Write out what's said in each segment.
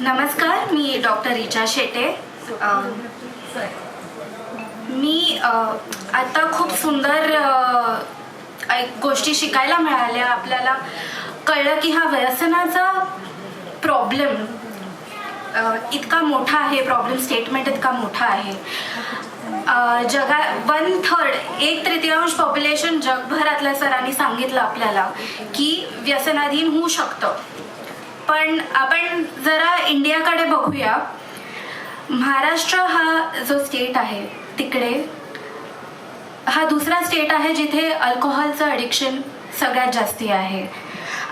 नमस्कार मी डॉक्टर रिचा शेटे. मी आता खूप सुंदर एक गोष्टी शिकायला मिळाल्या. आपल्याला कळलं की हा व्यसनाचा प्रॉब्लेम इतका मोठा आहे प्रॉब्लेम स्टेटमेंट इतका मोठा आहे. जगा वन थर्ड एक तृतीयांश पॉप्युलेशन जगभरातल्या सरांनी सांगितलं आपल्याला की व्यसनाधीन होऊ शकतं. पण आपण जरा इंडियाकडे बघूया. महाराष्ट्र हा जो स्टेट आहे तिकडे हा दुसरा स्टेट आहे जिथे अल्कोहोलचं अडिक्शन सगळ्यात जास्ती आहे.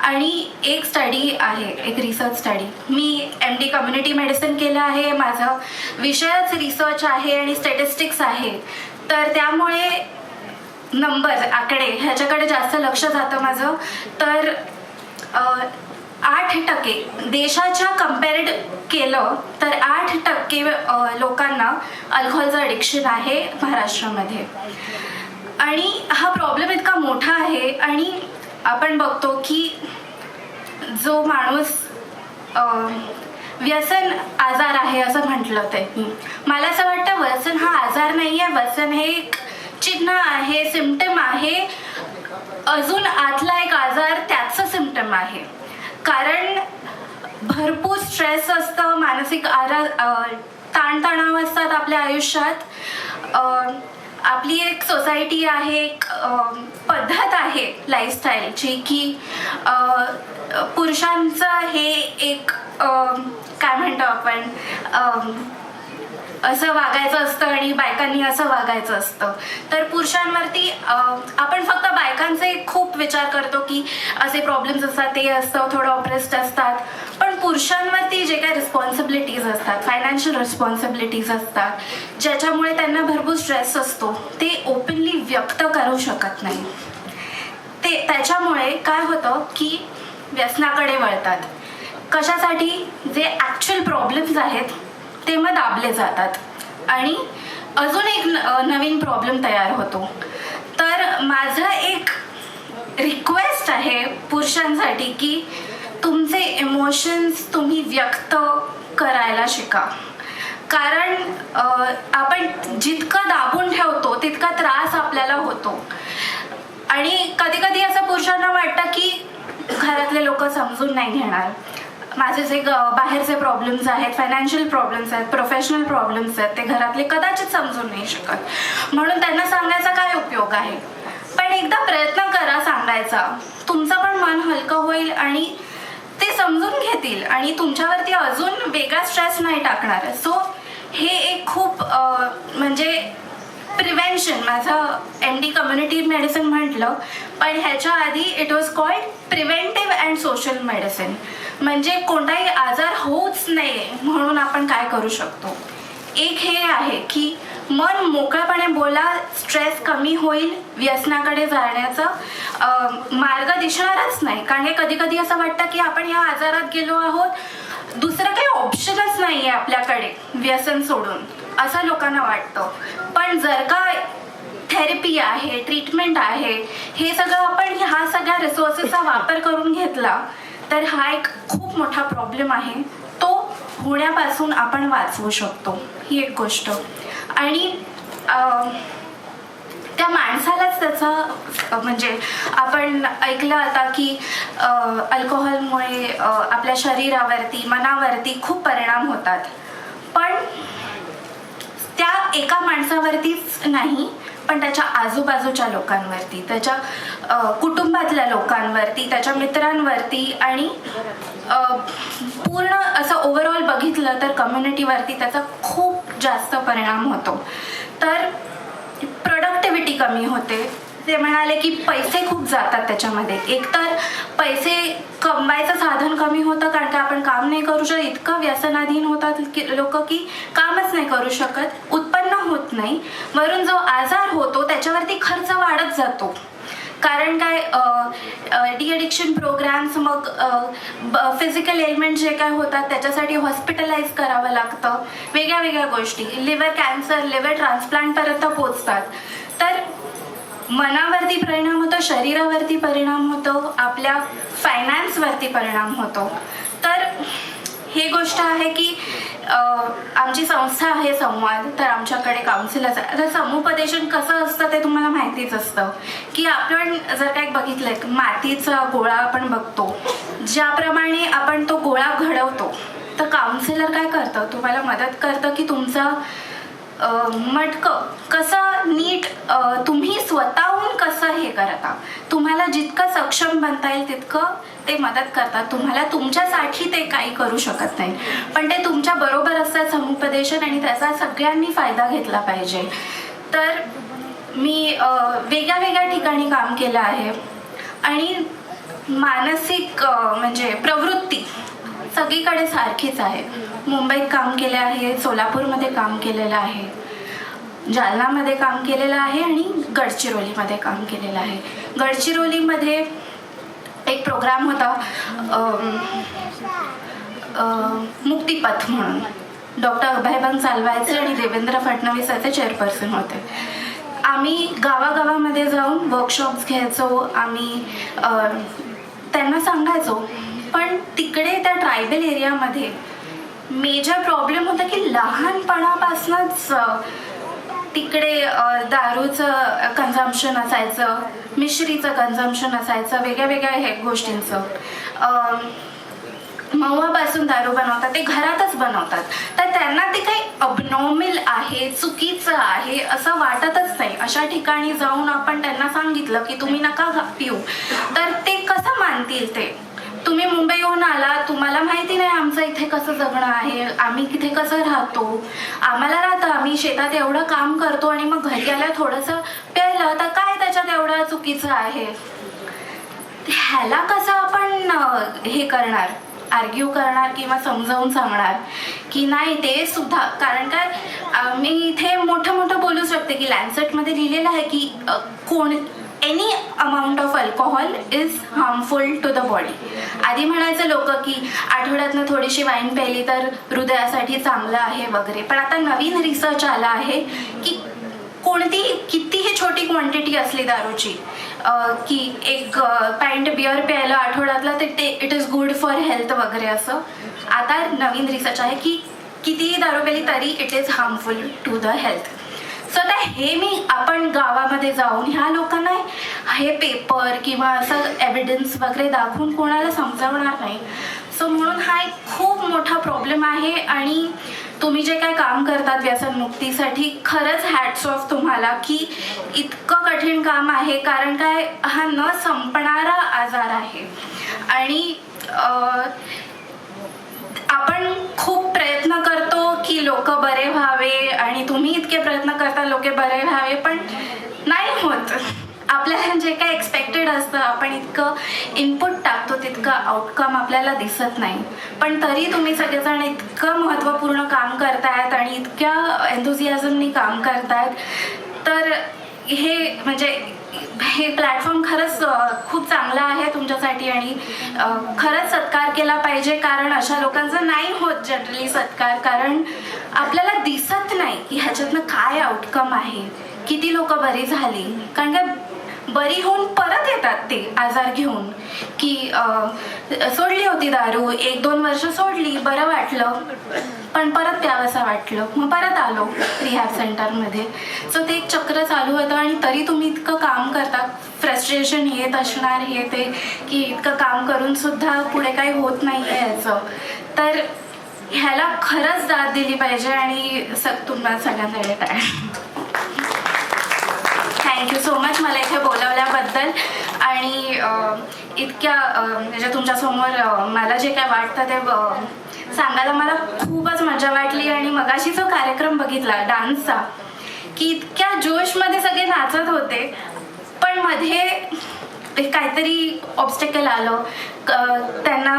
आणि एक स्टडी आहे एक रिसर्च स्टडी मी एम डी कम्युनिटी मेडिसिन केलं आहे माझा विषयच रिसर्च आहे आणि स्टॅटिस्टिक्स आहे. तर त्यामुळे नंबर आकडे ह्याच्याकडे जास्त लक्ष जातं माझं. तर आठ टक्के देशाच्या कम्पेअर्ड केलं तर आठ टक्के लोकांना अल्कोहोलचं अडिक्शन आहे महाराष्ट्रामध्ये. आणि हा प्रॉब्लेम इतका मोठा आहे आणि आपण बघतो की जो माणूस व्यसन आजार आहे असं म्हटलं त्यांनी मला असं वाटतं व्यसन हा आजार नाही आहे. व्यसन हे एक चिन्ह आहे सिमटम आहे. अजून आतला एक आजार त्याचं सिमटम आहे. कारण भरपूर स्ट्रेस असतं मानसिक आरा ताणतणाव असतात आपल्या आयुष्यात. आपली एक सोसायटी आहे एक पद्धत आहे लाईफस्टाईलची की पुरुषांचं हे एक काय म्हणतो आपण असं वागायचं असतं आणि बायकांनी असं वागायचं असतं. तर पुरुषांवरती आपण फक्त बायकांचे खूप विचार करतो की असे प्रॉब्लेम्स असतात ते असतं थोडं ऑप्रेस्ड असतात. पण पुरुषांवरती जे काही रिस्पॉन्सिबिलिटीज असतात फायनान्शियल रिस्पॉन्सिबिलिटीज असतात ज्याच्यामुळे त्यांना भरपूर स्ट्रेस असतो ते ओपनली व्यक्त करू शकत नाही. ते त्याच्यामुळे काय होतं की व्यसनाकडे वळतात. कशासाठी? जे ॲक्च्युअल प्रॉब्लेम्स आहेत ते मग दाबले जातात. आणि अजून एक न- नवीन प्रॉब्लेम तयार होतो. तर माझं एक रिक्वेस्ट आहे पुरुषांसाठी की तुमचे इमोशन्स तुम्ही व्यक्त करायला शिका. कारण आपण जितकं दाबून ठेवतो तितका त्रास आपल्याला होतो. आणि कधी कधी असं पुरुषांना वाटतं की घरातले लोक समजून नाही घेणार. माझे जे ग- बाहेरचे प्रॉब्लेम्स आहेत फायनान्शियल प्रॉब्लेम्स आहेत प्रोफेशनल प्रॉब्लेम्स आहेत ते घरातले कदाचित समजून नाही शकत. म्हणून त्यांना सांगायचा काय उपयोग आहे? पण एकदा प्रयत्न करा सांगायचा. तुमचं पण मन हलकं होईल आणि ते समजून घेतील आणि तुमच्यावरती अजून वेगळा स्ट्रेस नाही टाकणार. सो हे एक खूप म्हणजे प्रिव्हेन्शन माझं एम डी कम्युनिटी मेडिसिन म्हटलं पण ह्याच्या आधी it was called preventive and social medicine म्हणजे कोणताही आजार होऊच नाही म्हणून आपण काय करू शकतो. एक हे आहे की मन मोकळपणे बोला स्ट्रेस कमी होईल व्यसनाकडे जाण्याचा. मार्ग दिसणारच नाही. कारण हे कधी कधी असं वाटतं की आपण ह्या आजारात गेलो आहोत दुसरं काही ऑप्शनच नाही आहे आपल्याकडे व्यसन सोडून. असं लोकांना वाटतं. पण जर का थेरपी आहे ट्रीटमेंट आहे हे सगळं आपण ह्या सगळ्या रिसोर्सेसचा वापर करून घेतला तर हा एक खूप मोठा प्रॉब्लेम आहे. तो होण्यापासून आपण वाचवू शकतो. ही एक गोष्ट. आणि त्या माणसालाच त्याचा म्हणजे आपण ऐकलं आता की अल्कोहोलमुळे आपल्या शरीरावरती मनावरती खूप परिणाम होतात. पण त्या एका माणसावरतीच नाही पण त्याच्या आजूबाजूच्या लोकांवरती त्याच्या कुटुंबातल्या लोकांवरती त्याच्या मित्रांवरती आणि पूर्ण असं ओव्हरऑल बघितलं तर कम्युनिटीवरती त्याचा खूप जास्त परिणाम होतो. तर प्रोडक्टिव्हिटी कमी होते. ते म्हणाले की पैसे खूप जातात त्याच्यामध्ये. एकतर पैसे कमवायचं साधन कमी होतं कारण का आपण काम नाही करू शकत. इतकं व्यसनाधीन होतात की लोक की कामच नाही करू शकत. उत्पन्न होत नाही. वरून जो आजार होतो त्याच्यावरती खर्च वाढत जातो. कारण काय डी अडिक्शन प्रोग्राम्स मग फिजिकल एलिमेंट जे काय होतात त्याच्यासाठी हॉस्पिटलाइज करावं लागतं. वेगळ्या वेगळ्या गोष्टी. लिव्हर कॅन्सर लिव्हर ट्रान्सप्लांटपर्यंत पोचतात तर मनावरती परिणाम होतो शरीरावरती परिणाम होतो आपल्या फायनान्सवरती परिणाम होतो. तर ही गोष्ट आहे की आमची संस्था आहे संवाद तर आमच्याकडे काउन्सिलर्स आहे आता समुपदेशन कसं असतं ते तुम्हाला माहितीच असतं. की आपण जर काय बघितलं मातीचा गोळा आपण बघतो ज्याप्रमाणे आपण तो गोळा घडवतो तर काउन्सिलर काय करतं? तुम्हाला मदत करतं की तुमचा मटकं कसं नीट तुम्ही स्वतःहून कसं हे करता? तुम्हाला जितकं सक्षम बनता येईल तितकं ते मदत करतात. तुम्हाला तुमच्यासाठी ते काही करू शकत नाही. पण ते तुमच्या बरोबर असतात समुपदेशन आणि त्याचा सगळ्यांनी फायदा घेतला पाहिजे. तर मी वेगळ्या वेगळ्या ठिकाणी काम केलं आहे. आणि मानसिक म्हणजे प्रवृत्ती सगळीकडे सारखीच आहे. मुंबईत काम केले आहे सोलापूरमध्ये काम केलेलं आहे जालनामध्ये काम केलेलं आहे आणि गडचिरोलीमध्ये काम केलेलं आहे. गडचिरोलीमध्ये एक प्रोग्राम होता मुक्तिपथ म्हणून. डॉक्टर अभयबंग चालवायचे आणि देवेंद्र फडणवीस याचे चेअरपर्सन होते. आम्ही गावागावामध्ये जाऊन वर्कशॉप्स घ्यायचो आम्ही त्यांना सांगायचो पण तिकडे त्या ट्रायबल एरियामध्ये मेजर प्रॉब्लेम होता की लहानपणापासूनच तिकडे दारूचं कन्झम्पशन असायचं मिश्रीचं कन्झम्पशन असायचं वेगळ्या वेगळ्या हे गोष्टींचं. अ, मवापासून दारू बनवतात ते घरातच बनवतात. तर त्यांना ते काही अबनॉर्मल आहे चुकीचं आहे असं वाटतच नाही. अशा ठिकाणी जाऊन आपण त्यांना सांगितलं की तुम्ही नका घा- पिऊ. तर ते कसं मानतील ते? तुम्ही मुंबईहून आला तुम्हाला माहिती नाही आमचं इथे कसं जगणं आहे आम्ही तिथे कसं राहतो. आम्हाला राहतं आम्ही शेतात एवढं काम करतो आणि मग घरी आल्या थोडंसं प्यायलं तर काय त्याच्यात एवढं चुकीचं आहे? ह्याला कसं आपण हे करणार आर्ग्यू करणार किंवा समजावून सांगणार? की नाही ते सुद्धा कारण काय मी इथे मोठं मोठं बोलू शकते की लँडसेटमध्ये लिहिलेलं आहे की कोण any amount of alcohol is harmful to the body आधी म्हणायचं लोक की आठवड्यातनं थोडीशी वाईन प्यायली तर हृदयासाठी चांगलं आहे वगैरे. पण आता नवीन रिसर्च आला आहे की कोणती कितीही छोटी क्वांटिटी असली दारूची की एक पॅन्ट बिअर प्यायला आठवड्यातला ते ते it is good for health वगैरे असं. आता नवीन रिसर्च आहे की कितीही दारू प्याली तरी it is harmful to the health so आता हे मी आपण गावामध्ये जाऊन ह्या लोकांना हे पेपर किंवा असं एव्हिडन्स वगैरे दाखवून कोणाला समजावणार नाही. सो म्हणून हा एक खूप मोठा प्रॉब्लेम आहे आणि तुम्ही जे काय काम करतात व्यसनमुक्तीसाठी खरंच हॅट्स ऑफ तुम्हाला की इतकं कठीण काम आहे कारण काय हा न संपणारा आजार आहे. आणि आपण खूप प्रयत्न करतो की लोक बरे व्हावे आणि तुम्ही इतके प्रयत्न करता लोक बरे व्हावे पण नाही होत. आपल्याला जे काय एक्सपेक्टेड असतं आपण इतकं इनपुट टाकतो तितकं आउटकम आपल्याला दिसत नाही. पण तरी तुम्ही सगळेजण इतकं महत्त्वपूर्ण काम करतायत आणि इतक्या एन्थुझियाझमनी काम करतायत. तर हे म्हणजे हे प्लॅटफॉर्म खरंच खूप चांगला आहे तुमच्यासाठी आणि खरंच सत्कार केला पाहिजे कारण अशा लोकांचा नाही होत जनरली सत्कार कारण आपल्याला दिसत नाही की ह्याच्यातनं काय आउटकम आहे. किती लोक बरी झाली? कारण का बरी होऊन परत येतात ते आजार घेऊन. की सोडली होती दारू एक दोन वर्ष सोडली बरं वाटलं. पण परत प्यावंसं वाटलं. मग परत आलो रिहॅब सेंटरमध्ये. सो ते एक चक्र चालू होतं आणि तरी तुम्ही इतकं काम करता. फ्रस्ट्रेशन येत असणार हे ते की इतकं काम करून सुद्धा पुढे काही होत नाही आहे याचं. तर ह्याला खरंच दाद दिली पाहिजे आणि स तुम्हाला सगळ्यांकडे काय थँक्यू सो मच मला इथे बोलवल्याबद्दल. आणि इतक्या म्हणजे तुमच्यासमोर मला जे काय वाटतं ते सांगायला मला खूपच मजा वाटली. आणि मगाशी जो कार्यक्रम बघितला डान्सचा की इतक्या जोशमध्ये सगळे नाचत होते पण मध्ये एक काहीतरी ऑब्स्टेकल आलं. त्यांना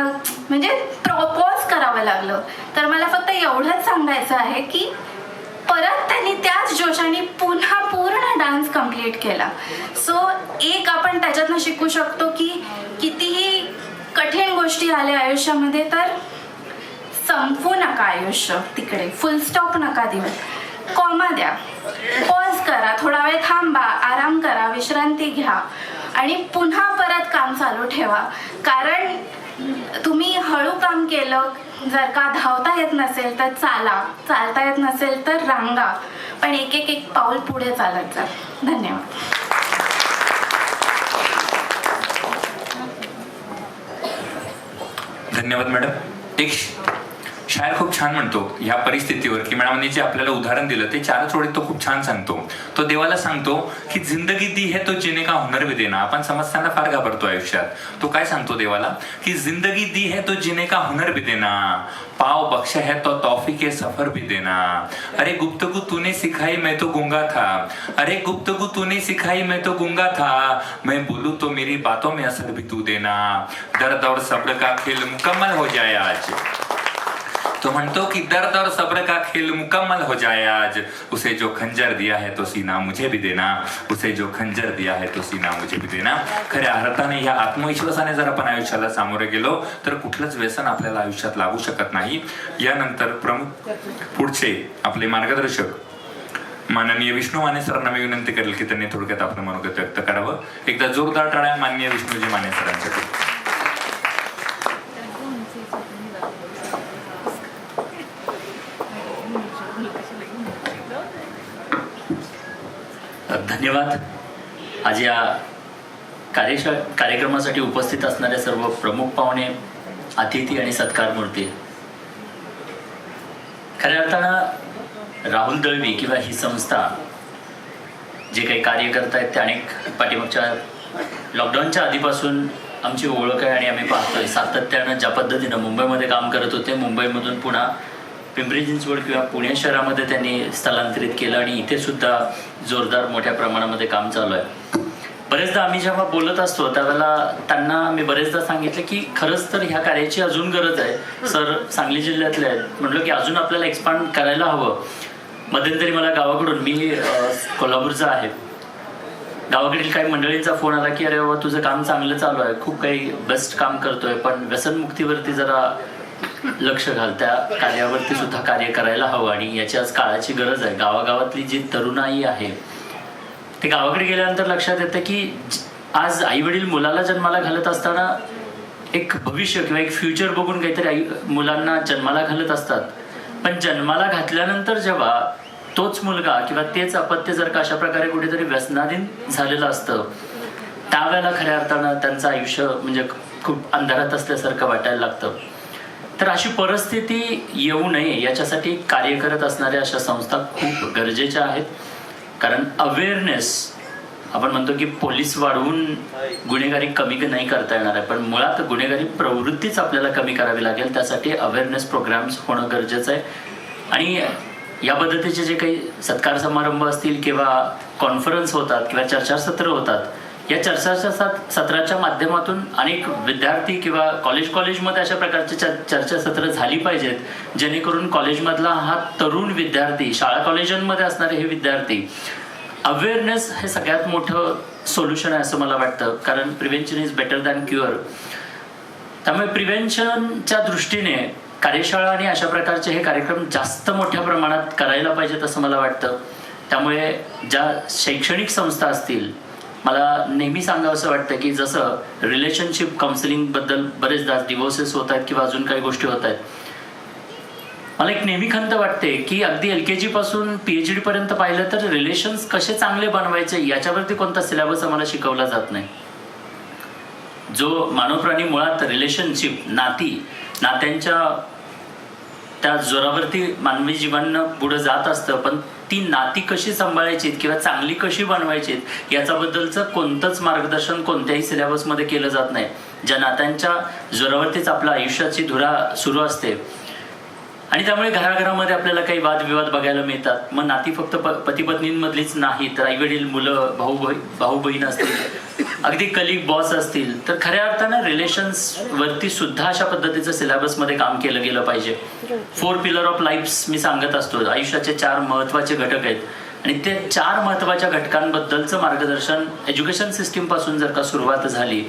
म्हणजे प्रॉपॉज करावं लागलं. तर मला फक्त एवढंच सांगायचं आहे की परत त्यांनी त्याच जोशाने पुन्हा पूर्ण डान्स कंप्लीट केला. सो एक आपण त्याच्यातनं शिकू शकतो की कितीही कठीण गोष्टी आल्या आयुष्यामध्ये तर संपवू नका आयुष्य तिकडे. फुल स्टॉप नका देऊ. कॉमा द्या. पॉज करा. थोडा वेळ थांबा. आराम करा. विश्रांती घ्या. आणि पुन्हा परत काम चालू ठेवा. कारण तुम्ही हळू काम केलं जर का धावता येत नसेल तर चाला चालता येत नसेल तर रांगा. पण एक एक एक पाऊल पुढे चालत जा. धन्यवाद. धन्यवाद मॅडम. एक शायर खूप छान म्हणतो ह्या परिस्थितीवर की मॅडमने जे आपल्याला उदाहरण दिलं ते चारच ओळीत तो खूप छान सांगतो. तो देवाला सांगतो की जिंदगी दी है तो जिने का हुनर भी देना. आपण समजताना फार घाबरतो आयुष्यात. तो काय सांगतो देवाला? की जिंदगी दी है तो जिने का हुनर भी देना. पाव बख्शा है तो तोहफी के सफर भी देना. अरे गुप्तगु तूने सिखाई मैं तो गूंगा था. अरे गुप्तगु तूने सिखाई मैं तो गूंगा था. मैं बोलू तो मेरी बातों में असर भी तू देना. दर्द और सब्र का खेल मुकम्मल हो जाए आज. तो म्हणतो की दर्द और सब्र का खेल मुकम्मल हो जाए आज। उसे जो खंजर दिया है तो सीना मुझे भी देना। उसे जो खंजर दिया है तो सीना मुझे भी देना। खऱ्या अर्थाने या आत्मविश्वासाने जर आपण आयुष्याला सामोरे गेलो तर कुठलंच व्यसन आपल्याला आयुष्यात लागू शकत नाही. यानंतर प्रमुख पुढचे आपले मार्गदर्शक माननीय विष्णू माने सरांना मी विनंती करेल की त्यांनी थोडक्यात आपलं मनोगत व्यक्त करावं. एकदा जोरदार टाळ्या माननीय विष्णूजी माने सरांसाठी धन्यवाद. आज या कार्यशा कार्यक्रमासाठी उपस्थित असणाऱ्या सर्व प्रमुख पाहुणे अतिथी आणि सत्कार मूर्ती. खऱ्या अर्थानं राहुल दळवी किंवा ही संस्था जे काही कार्य करत आहेत ते अनेक पाठीमागच्या लॉकडाऊनच्या आधीपासून आमची ओळख आहे आणि आम्ही पाहतोय. सातत्यानं ज्या पद्धतीनं मुंबईमध्ये काम करत होते मुंबईमधून पुन्हा पिंपरी चिंचवड किंवा पुणे शहरामध्ये त्यांनी स्थलांतरित केलं आणि इथे सुद्धा जोरदार मोठ्या प्रमाणामध्ये काम चालू आहे. बरेचदा आम्ही जेव्हा बोलत असतो त्यावेळेला त्यांना मी बरेचदा सांगितलं की खरंच तर ह्या कार्याची अजून गरज आहे. सर सांगली जिल्ह्यातले आहेत. म्हटलं की अजून आपल्याला एक्सपांड करायला हवं. मध्यंतरी मला गावाकडून मी कोल्हापूरचा आहे. गावाकडील काही मंडळींचा फोन आला की अरे बाबा तुझं काम चांगलं चालू आहे. खूप काही बेस्ट काम करतोय पण व्यसनमुक्तीवरती जरा लक्ष घालत्या कार्यावरती सुद्धा कार्य करायला हवं आणि याची आज काळाची गरज आहे. गावागावातली जी तरुणाई आहे ते गावाकडे गेल्यानंतर लक्षात येतं की आज आई वडील मुलाला जन्माला घालत असताना एक भविष्य किंवा एक फ्युचर बघून काहीतरी आई मुलांना जन्माला घालत असतात. पण जन्माला घातल्यानंतर जेव्हा तोच मुलगा किंवा तेच अपत्य जर का अशा प्रकारे कुठेतरी व्यसनाधीन झालेलं असतं त्यावेळेला खऱ्या अर्थानं त्यांचं आयुष्य म्हणजे खूप अंधारात असल्यासारखं वाटायला लागतं. तर अशी परिस्थिती येऊ नये याच्यासाठी कार्य करत असणाऱ्या अशा संस्था खूप गरजेच्या आहेत. कारण अवेअरनेस आपण म्हणतो की पोलीस वाढवून गुन्हेगारी कमी नाही करता येणार आहे पण मुळात गुन्हेगारी प्रवृत्तीच आपल्याला कमी करावी लागेल. त्यासाठी अवेअरनेस प्रोग्राम्स होणं गरजेचं आहे. आणि या पद्धतीचे जे काही सत्कार समारंभ असतील किंवा कॉन्फरन्स होतात किंवा चर्चासत्र होतात या चर्चाच्या सत्राच्या माध्यमातून अनेक विद्यार्थी किंवा कॉलेज कॉलेजमध्ये अशा प्रकारची चर्चासत्र झाली पाहिजेत जेणेकरून कॉलेजमधला हा तरुण विद्यार्थी शाळा कॉलेजांमध्ये असणारे हे विद्यार्थी अवेअरनेस हे सगळ्यात मोठं सोल्युशन आहे असं मला वाटतं. कारण prevention is better than cure त्यामुळे प्रिव्हेन्शनच्या दृष्टीने कार्यशाळा आणि अशा प्रकारचे हे कार्यक्रम जास्त मोठ्या प्रमाणात करायला पाहिजेत असं मला वाटतं. त्यामुळे ज्या शैक्षणिक संस्था असतील मला नेहमी सांगावं असं वाटतं की जसं रिलेशनशिप काउन्सिलिंगबद्दल बरेचदा डिवोर्सेस होत आहेत किंवा अजून काही गोष्टी होत आहेत. मला एक नेहमी खंत वाटते की अगदी एल के जी पासून पीएच डी पर्यंत पाहिलं तर रिलेशन्स कसे चांगले बनवायचे याच्यावरती कोणता सिलेबस आम्हाला शिकवला जात नाही. जो मानवप्राणी मुळात रिलेशनशिप नाती नात्यांच्या त्या जोरावरती मानवी जीवन पुढे जात असतं पण ती नाती कशी सांभाळायची किंवा चांगली कशी बनवायची याच्याबद्दलचं कोणतंच मार्गदर्शन कोणत्याही सिलेबसमध्ये केलं जात नाही. ज्या नात्यांच्या जोरावरतीच आपल्या आयुष्याची धुरा सुरू असते आणि त्यामुळे घराघरामध्ये आपल्याला काही वादविवाद बघायला मिळतात. मग नाती फक्त पती पत्नींमधलीच नाही तर आईवडील मुलं भाऊ भाऊ बहीण असतील अगदी कलिग बॉस असतील तर खऱ्या अर्थानं रिलेशन्स वरती सुद्धा अशा पद्धतीचं सिलेबसमध्ये काम केलं गेलं पाहिजे. फोर पिलर ऑफ लाईफ मी सांगत असतो. आयुष्याचे चार महत्त्वाचे घटक आहेत. आणि ते चार महत्त्वाच्या घटकांबद्दलचं मार्गदर्शन एज्युकेशन सिस्टीमपासून जर का सुरुवात झाली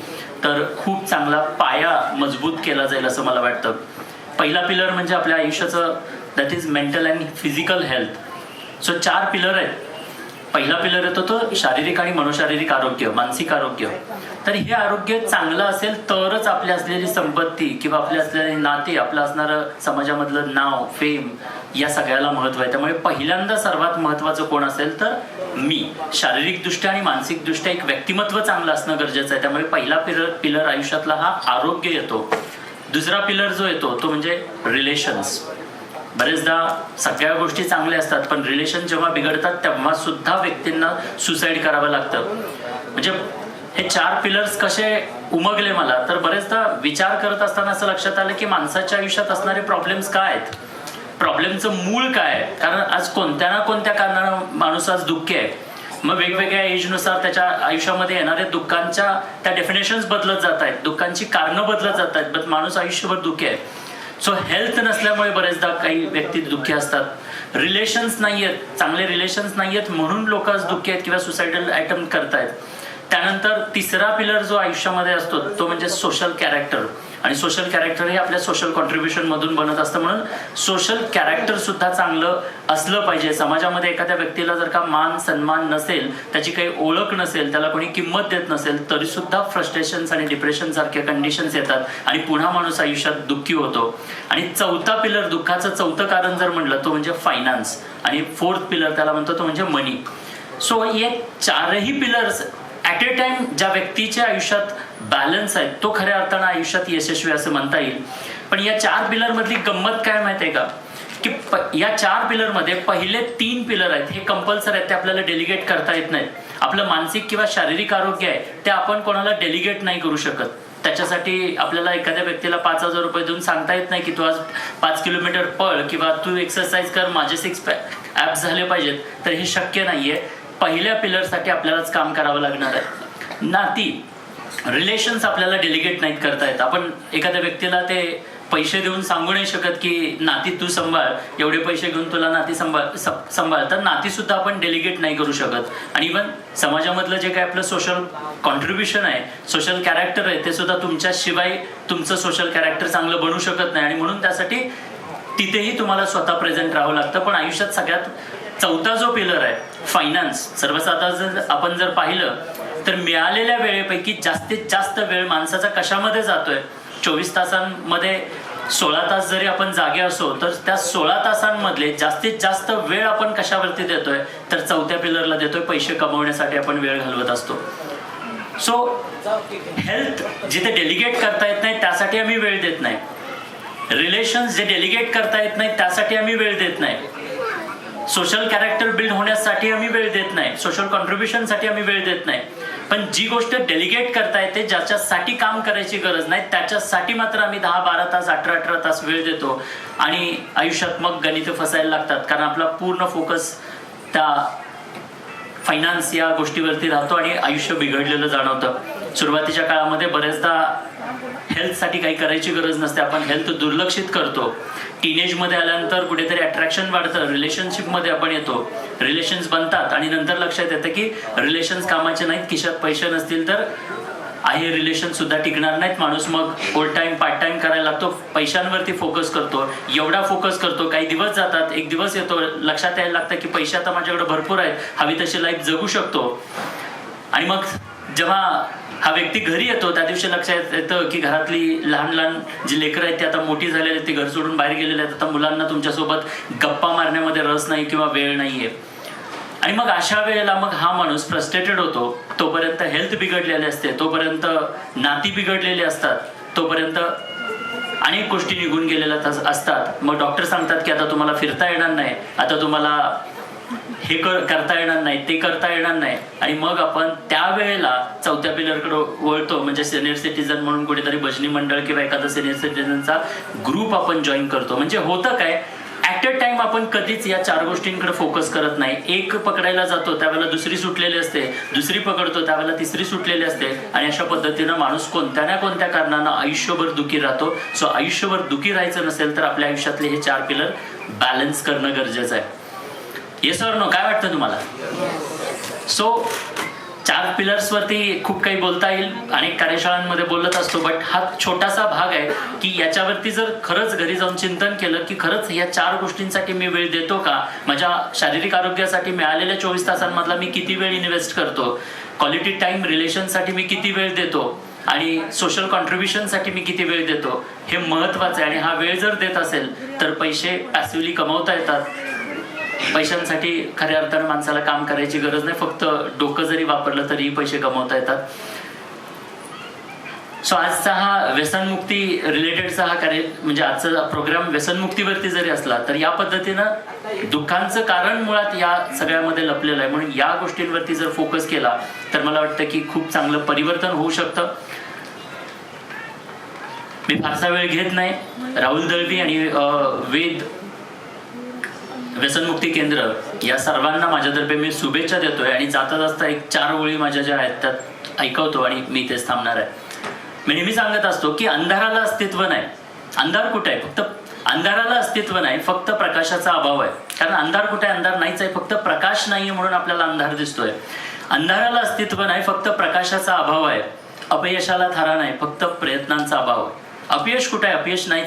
तर खूप चांगला पाया मजबूत केला जाईल असं मला वाटतं. पहिला पिलर म्हणजे आपल्या आयुष्याचं that is mental and physical health so चार पिलर आहेत. पहिला पिलर येतो तो शारीरिक आणि मनोशारीरिक आरोग्य मानसिक आरोग्य. तर हे आरोग्य चांगलं असेल तरच आपली असलेली संपत्ती किंवा आपली असलेले नाते आपलं असणारं समाजामधलं नाव फेम या सगळ्याला महत्त्व आहे. त्यामुळे पहिल्यांदा सर्वात महत्वाचं कोण असेल तर मी. शारीरिकदृष्ट्या आणि मानसिकदृष्ट्या एक व्यक्तिमत्व चांगलं असणं गरजेचं आहे. त्यामुळे पहिला पिलर पिलर आयुष्यातला हा आरोग्य येतो. दुसरा पिलर जो येतो तो म्हणजे रिलेशन्स बरेचदा सगळ्या गोष्टी चांगल्या असतात पण रिलेशन जेव्हा बिघडतात तेव्हा सुद्धा व्यक्तींना सुसाईड करावं लागतं. म्हणजे हे चार पिलर्स कसे उमगले मला तर बरेचदा विचार करत असताना असं लक्षात आलं की माणसाच्या आयुष्यात असणारे प्रॉब्लेम्स काय आहेत? प्रॉब्लेमचं मूळ काय आहे? कारण आज कोणत्या ना कोणत्या कारणानं माणूस आज दुःखी आहे. मग वेगवेगळ्या एजनुसार त्याच्या आयुष्यामध्ये येणाऱ्या दुःखांच्या त्या डेफिनेशन्स बदलत जात आहेत दुःखांची कारणं बदलत जात आहेत बट माणूस आयुष्यभर दुःखी आहे. सो हेल्थ नसल्यामुळे बरेचदा काही व्यक्ती दुःखी असतात. रिलेशन्स नाही आहेत चांगले रिलेशन्स नाही आहेत म्हणून लोक आज दुःखी आहेत किंवा सुसायडल अटेम्प्ट करतायत. त्यानंतर तिसरा पिलर जो आयुष्यामध्ये असतो तो म्हणजे सोशल कॅरेक्टर आणि सोशल कॅरेक्टर हे आपल्या सोशल कॉन्ट्रीब्युशन मधून बनत असतं. म्हणून सोशल कॅरेक्टर सुद्धा चांगलं असलं पाहिजे. समाजामध्ये एखाद्या व्यक्तीला जर का मान सन्मान नसेल त्याची काही ओळख नसेल त्याला कोणी किंमत देत नसेल तरी सुद्धा फ्रस्ट्रेशन्स आणि डिप्रेशन सारख्या कंडिशन्स येतात. आणि पुन्हा माणूस आयुष्यात दुःखी होतो. आणि चौथा पिलर दुःखाचं चौथं कारण जर म्हटलं तो म्हणजे फायनान्स आणि फोर्थ पिलर त्याला म्हणतो तो म्हणजे मनी सो हे चारही पिलर्स ॲट ए टाइम ज्या व्यक्तीच्या आयुष्यात बॅलन्स आहे तो खऱ्या अर्थानं आयुष्यात यशस्वी असं म्हणता येईल. पण या चार पिलर मधली गंमत काय माहिती आहे का? की या चार पिलरमध्ये पहिले तीन पिलर आहेत हे कंपल्सरी आहेत ते आपल्याला डेलिगेट करता येत नाहीत. आपलं मानसिक किंवा शारीरिक आरोग्य आहे ते आपण कोणाला डेलिगेट नाही करू शकत. त्याच्यासाठी आपल्याला एखाद्या व्यक्तीला पाच हजार रुपये देऊन सांगता येत नाही की तू आज पाच किलोमीटर पळ किंवा तू एक्सरसाइज कर माझे सिक्स ॲप्स झाले पाहिजेत. तर हे शक्य नाहीये. पहिल्या पिलरसाठी आपल्यालाच काम करावं लागणार आहे. नाती रिलेशन्स आपल्याला डेलिगेट नाहीत करता येत. आपण एखाद्या व्यक्तीला ते पैसे देऊन सांगू नाही शकत की नाती तू सांभाळ. एवढे पैसे घेऊन तुला नाती सांभाळ सांभाळ. तर नाती सुद्धा आपण डेलिगेट नाही करू शकत. आणि इवन समाजामधलं जे काही आपलं सोशल कॉन्ट्रीब्युशन आहे सोशल कॅरेक्टर आहे ते सुद्धा तुमच्याशिवाय तुमचं सोशल कॅरेक्टर चांगलं बनू शकत नाही. आणि म्हणून त्यासाठी तिथेही तुम्हाला स्वतः प्रेझेंट राहावं लागतं. पण आयुष्यात सगळ्यात चौथा जो पिलर आहे फायनान्स सर्वसाधारण जर आपण जर पाहिलं तर मिळालेल्या वेळेपैकी जास्तीत जास्त वेळ माणसाचा कशामध्ये जातोय? चोवीस तासांमध्ये सोळा तास जरी आपण जागे असो तर त्या सोळा तासांमधले जास्तीत जास्त वेळ आपण कशावरती देतोय? तर चौथ्या पिलरला देतोय पैसे कमवण्यासाठी आपण वेळ घालवत असतो. सो हेल्थ जिथे डेलिगेट करता येत नाही त्यासाठी आम्ही वेळ देत नाही. रिलेशन्स जे डेलिगेट करता येत नाही त्यासाठी आम्ही वेळ देत नाही. सोशल कॅरेक्टर बिल्ड होण्यासाठी आम्ही वेळ देत नाही. सोशल कॉन्ट्रीब्युशनसाठी आम्ही वेळ देत नाही. पण जी गोष्ट डेलिगेट करता येते ज्याच्यासाठी काम करायची गरज नाही त्याच्यासाठी मात्र आम्ही दहा बारा तास अठरा अठरा तास वेळ देतो. आणि आयुष्यात मग गणित फसायला लागतात. कारण आपला पूर्ण फोकस त्या फायनान्स या गोष्टीवरती राहतो आणि आयुष्य बिघडलेलं जाणवतं. सुरुवातीच्या काळामध्ये बरेचदा हेल्थसाठी काही करायची गरज नसते. आपण हेल्थ दुर्लक्षित करतो. टीनेजमध्ये आल्यानंतर कुठेतरी अट्रॅक्शन वाढतं. रिलेशनशिपमध्ये आपण येतो. रिलेशन्स बनतात. आणि नंतर लक्षात येतं की रिलेशन्स कामाचे नाहीत. खिशात पैसे नसतील तर आहे रिलेशन सुद्धा टिकणार नाहीत. माणूस मग फुल टाइम पार्ट टाइम करायला लागतो. पैशांवरती फोकस करतो. एवढा फोकस करतो. काही दिवस जातात. एक दिवस येतो. लक्षात यायला लागतं की पैसे आता माझ्याकडे भरपूर आहेत. हवी तशी लाईफ जगू शकतो. आणि मग जेव्हा हा व्यक्ती घरी येतो त्या दिवशी लक्षात येतं की घरातली लहान लहान जी लेकरं आहेत ती आता मोठी झालेली आहेत ती घर सोडून बाहेर गेलेले आहेत. आता मुलांना तुमच्यासोबत गप्पा मारण्यामध्ये रस नाही किंवा वेळ नाहीये आणि मग अशा वेळेला मग हा माणूस फ्रस्ट्रेटेड होतो. तोपर्यंत हेल्थ बिघडलेली असते तोपर्यंत नाती बिघडलेली असतात तोपर्यंत अनेक गोष्टी निघून गेलेल्या असतात. मग डॉक्टर सांगतात की आता तुम्हाला फिरता येणार नाही. आता तुम्हाला हे कर करता येणार नाही ते करता येणार नाही. आणि मग आपण त्यावेळेला चौथ्या पिलरकडे वळतो म्हणजे सिनियर सिटीजन म्हणून कुठेतरी भजनी मंडळ किंवा एखादा सिनियर सिटीजनचा ग्रुप आपण जॉईन करतो. म्हणजे होतं काय ऍट अ टाइम आपण कधीच या चार गोष्टींकडे फोकस करत नाही. एक पकडायला जातो त्यावेळेला दुसरी सुटलेली असते दुसरी पकडतो त्यावेळेला तिसरी सुटलेली असते. आणि अशा पद्धतीनं माणूस कोणत्या ना कोणत्या कारणानं आयुष्यभर दुखी राहतो. सो आयुष्यभर दुखी राहायचं नसेल तर आपल्या आयुष्यातले हे चार पिलर बॅलन्स करणं गरजेचं आहे. येस नो काय वाटतं तुम्हाला? सो चार पिलर्सवरती खूप काही बोलता येईल. अनेक कार्यशाळांमध्ये बोलत असतो बट हा छोटासा भाग आहे की याच्यावरती जर खरंच घरी जाऊन चिंतन केलं की खरंच या चार गोष्टींसाठी मी वेळ देतो का? माझ्या शारीरिक आरोग्यासाठी मिळालेल्या चोवीस तासांमधला मी किती वेळ इन्व्हेस्ट करतो? क्वालिटी टाइम रिलेशनसाठी मी किती वेळ देतो? आणि सोशल कॉन्ट्रीब्युशनसाठी मी किती वेळ देतो? हे महत्वाचं आहे आणि हा वेळ जर देत असेल तर पैसे पॅसिवली कमवता येतात. पैशांसाठी खऱ्या अर्थानं माणसाला काम करायची गरज नाही. फक्त डोकं जरी वापरलं तरीही पैसे कमवता येतात. सो आजचा हा व्यसनमुक्ती रिलेटेडचा हा कार्य म्हणजे आजचा प्रोग्राम व्यसनमुक्तीवरती जरी असला तर या पद्धतीनं दुःखांचं कारण मुळात या सगळ्यामध्ये लपलेलं आहे. म्हणून या गोष्टींवरती जर फोकस केला तर मला वाटतं की खूप चांगलं परिवर्तन होऊ शकतं. मी फारसा वेळ घेत नाही. राहुल दळवी आणि वेद व्यसनमुक्ती केंद्र या सर्वांना माझ्यातर्फे मी शुभेच्छा देतोय आणि जाता जाता एक चार ओळी माझ्या ज्या आहेत त्यात ऐकवतो आणि मी इथेच थांबणार आहे. मी नेहमी सांगत असतो की अंधाराला अस्तित्व नाही. अंधार कुठे आहे? फक्त अंधाराला अस्तित्व नाही फक्त प्रकाशाचा अभाव आहे. कारण अंधार कुठे आहे? अंधार नाहीच आहे. फक्त प्रकाश नाहीये म्हणून आपल्याला अंधार दिसतोय. अंधाराला अस्तित्व नाही फक्त प्रकाशाचा अभाव आहे. अपयशाला थारा नाही फक्त प्रयत्नांचा अभाव आहे. अपयश कुठे आहे? अपयश नाही